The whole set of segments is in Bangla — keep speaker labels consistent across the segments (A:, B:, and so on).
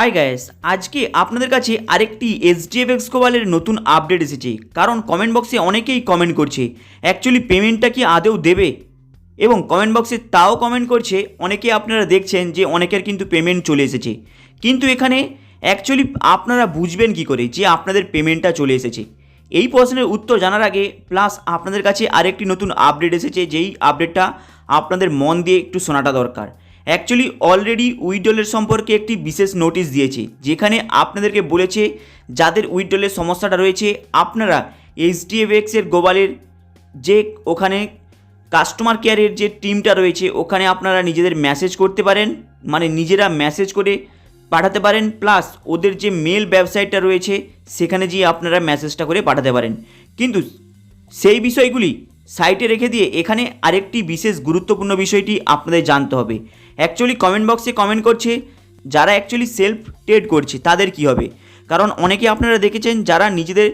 A: হাই গাইস আজকে আপনাদের কাছে আরেকটি এসডিএফএক্স কোবালের নতুন আপডেট এসেছে। কারণ কমেন্ট বক্সে অনেকেই কমেন্ট করছে। অ্যাকচুয়ালি পেমেন্টটা কি আদৌ দেবে? এবং কমেন্ট বক্সে তাও কমেন্ট করছে। অনেকে আপনারা দেখছেন যে অনেকের কিন্তু পেমেন্ট চলে এসেছে। কিন্তু এখানে অ্যাকচুয়ালি আপনারা বুঝবেন কি করে যে আপনাদের পেমেন্টটা চলে এসেছে। এই প্রশ্নের উত্তর জানার আগে প্লাস আপনাদের কাছে আরেকটি নতুন আপডেট এসেছে, যেই আপডেটটা আপনাদের মন দিয়ে একটু শোনাটা দরকার। অ্যাকচুয়ালি অলরেডি উইডলের সম্পর্কে একটি বিশেষ নোটিশ দিয়েছে, যেখানে আপনাদেরকে বলেছে, যাদের উইডলের সমস্যাটা রয়েছে, আপনারা এইচডিএফএক্স এর গোবালের যে ওখানে কাস্টমার কেয়ারের যে টিমটা রয়েছে, ওখানে আপনারা নিজেদের মেসেজ করতে পারেন মানে নিজেরা মেসেজ করে পাঠাতে পারেন প্লাস ওদের যে মেল ওয়েবসাইটটা রয়েছে, সেখানে গিয়ে আপনারা মেসেজটা করে পাঠাতে পারেন। কিন্তু সেই বিষয়গুলি সাইটে রেখে দিয়ে এখানে আরেকটি বিশেষ গুরুত্বপূর্ণ বিষয়টি আপনাদের জানতে হবে। অ্যাকচুয়ালি কমেন্ট বক্সে কমেন্ট করছে, যারা অ্যাকচুয়ালি সেলফ ট্রেড করছে, তাদের কি হবে? কারণ অনেকে আপনারা দেখেছেন, যারা নিজেদের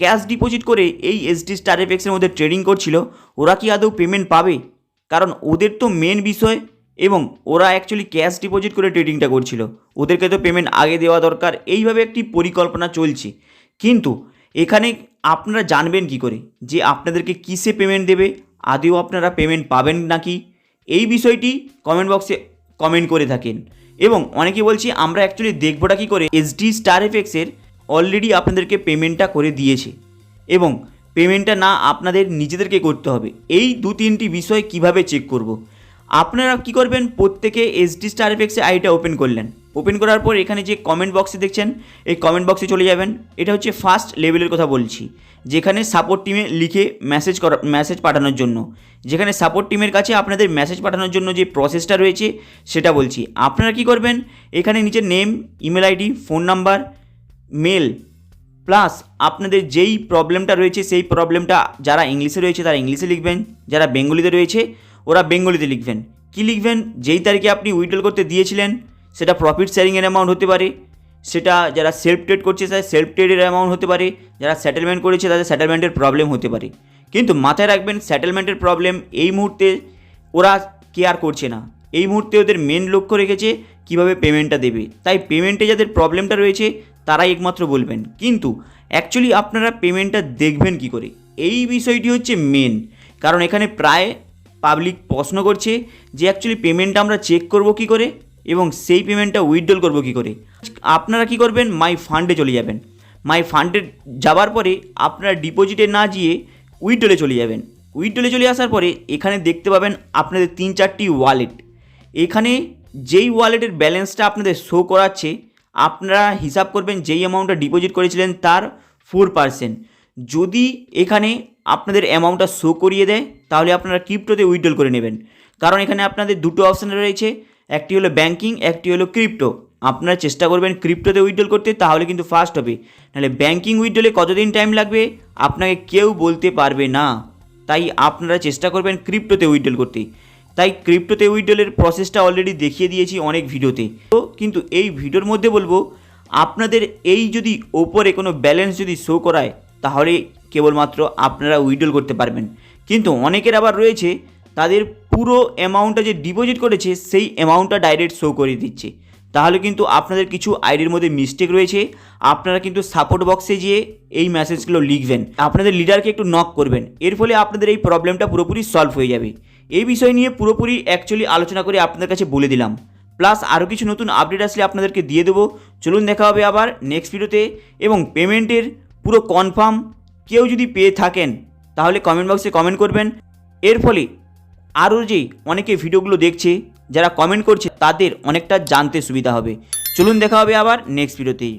A: ক্যাশ ডিপোজিট করে এই এসডি স্টার এফেক্সের মধ্যে ট্রেডিং করছিল, ওরা কি আদৌ পেমেন্ট পাবে? কারণ ওদের তো মেন বিষয় এবং ওরা অ্যাকচুয়ালি ক্যাশ ডিপোজিট করে ট্রেডিংটা করছিল। ওদেরকে তো পেমেন্ট আগে দেওয়া দরকার, এইভাবে একটি পরিকল্পনা চলছে। কিন্তু এখানে আপনারা জানবেন কি করে? যে আপনাদেরকে কিসে পেমেন্ট দেবে? আদেও আপনারা পেমেন্ট পাবেন নাকি? এই বিষয়টি কমেন্ট বক্সে কমেন্ট করে থাকেন। এবং অনেকে বলছি, আমরা অ্যাকচুয়ালি দেখবোটা কী করে? এসডি স্টার এফেক্সের অলরেডি আপনাদেরকে পেমেন্টটা করে দিয়েছে। এবং পেমেন্টটা না আপনাদের নিজেদেরকে করতে হবে। এই দু তিনটি বিষয় কীভাবে চেক করব। আপনারা কি করবেন? প্রত্যেকে এসডি স্টার এফেক্সে আইটা ওপেন করলেন। ওপেন করার পর এখানে যে কমেন্ট বক্সে দেখছেন, এই কমেন্ট বক্সে চলে যাবেন। এটা হচ্ছে ফার্স্ট লেভেলের কথা বলছি। যেখানে সাপোর্ট টিমে লিখে মেসেজ করা মেসেজ পাঠানোর জন্য। যেখানে সাপোর্ট টিমের কাছে আপনাদের মেসেজ পাঠানোর জন্য যে প্রসেসটা রয়েছে, সেটা বলছি। আপনারা কি করবেন? এখানে নিচে name email ID phone number mail plus আপনাদের যেই প্রবলেমটা রয়েছে, সেই প্রবলেমটা যারা ইংলিশে রয়েছে, তারা ইংলিশে লিখবেন। যারা বেঙ্গলিতে রয়েছে ওরা বেঙ্গলিতে লিখবেন। কী লিখবেন? যেই তারিখে আপনি উইড্রল করতে দিয়েছিলেন, সেটা প্রফিট শেয়ারিংয়ের অ্যামাউন্ট হতে পারে। সেটা যারা সেলফ ট্রেড করছে, তাদের সেলফ ট্রেডের অ্যামাউন্ট হতে পারে। যারা সেটেলমেন্ট করেছে, তাদের সেটেলমেন্টের প্রবলেম হতে পারে। কিন্তু মাথায় রাখবেন সেটেলমেন্টের প্রবলেম এই মুহূর্তে ওরা কেয়ার করছে না। এই মুহূর্তে ওদের মেন লক্ষ্য রেখেছে কীভাবে পেমেন্টটা দেবে। তাই পেমেন্টে যাদের প্রবলেমটা রয়েছে, তারাই একমাত্র বলবেন। কিন্তু অ্যাকচুয়ালি আপনারা পেমেন্টটা দেখবেন কি করে? এই বিষয়টি হচ্ছে মেন কারণ এখানে প্রায় পাবলিক প্রশ্ন করছে যে অ্যাকচুয়ালি পেমেন্টটা আমরা চেক করব কি করে এবং সেই পেমেন্টটা উইথড্রল করব কি করে। আপনারা কি করবেন? মাই ফান্ডে চলে যাবেন। মাই ফান্ডে যাবার পরে আপনারা ডিপোজিটে না গিয়ে উইথড্রলে চলে যাবেন। উইথড্রলে চলে আসার পরে এখানে দেখতে পাবেন আপনাদের তিন চারটি ওয়ালেট এখানে যেই ওয়ালেটের ব্যালেন্সটা আপনাদের শো করাচ্ছে, আপনারা হিসাব করবেন যেই অ্যামাউন্টটা ডিপোজিট করেছিলেন তার ফোর পার্সেন্ট যদি এখানে আপনাদের অ্যামাউন্টটা শো করিয়ে দেয়, তাহলে আপনারা ক্রিপ্টোতে উইথড্রল করে নেবেন। কারণ এখানে আপনাদের দুটো অপশান রয়েছে, একটি হলো ব্যাঙ্কিং একটি হলো ক্রিপ্টো আপনারা চেষ্টা করবেন ক্রিপ্টোতে উইথড্রল করতে, তাহলে কিন্তু ফাস্ট হবে। নাহলে ব্যাংকিং উইথড্রলে কতদিন টাইম লাগবে, আপনাকে কেউ বলতে পারবে না। তাই আপনারা চেষ্টা করবেন ক্রিপ্টোতে উইথড্রল করতে। তাই ক্রিপ্টোতে উইথড্রলের প্রসেসটা অলরেডি দেখিয়ে দিয়েছি অনেক ভিডিওতে। তো কিন্তু এই ভিডিওর মধ্যে বলব, আপনাদের এই যদি ওপরে কোনো ব্যালেন্স যদি শো করায় তাহলে কেবলমাত্র আপনারা উইথড্রল করতে পারবেন। কিন্তু অনেকের আবার রয়েছে, তাদের পুরো অ্যামাউন্টটা যে ডিপোজিট করেছে, সেই অ্যামাউন্টটা ডাইরেক্ট শো করে দিচ্ছে। তাহলে কিন্তু আপনাদের কিছু আইডির মধ্যে মিস্টেক রয়েছে। আপনারা কিন্তু সাপোর্ট বক্সে গিয়ে এই মেসেজগুলো লিখবেন। আপনাদের লিডারকে একটু নক করবেন। এর ফলে আপনাদের এই প্রবলেমটা পুরোপুরি সলভ হয়ে যাবে। এই বিষয় নিয়ে পুরোপুরি অ্যাকচুয়ালি আলোচনা করে আপনাদের কাছে বলে দিলাম। প্লাস আরও কিছু নতুন আপডেট আসলে আপনাদেরকে দিয়ে দেবো। চলুন দেখা হবে আবার নেক্সট ভিডিওতে এবং পেমেন্টের পুরো কনফার্ম কেউ যদি পেয়ে থাকেন, তাহলে কমেন্ট বক্সে কমেন্ট করবেন। এর ফলে আরও যে অনেকে ভিডিওগুলো দেখছে, যারা কমেন্ট করছে, তাদের অনেকটা জানতে সুবিধা হবে। চলুন দেখা হবে আবার নেক্সট ভিডিওতেই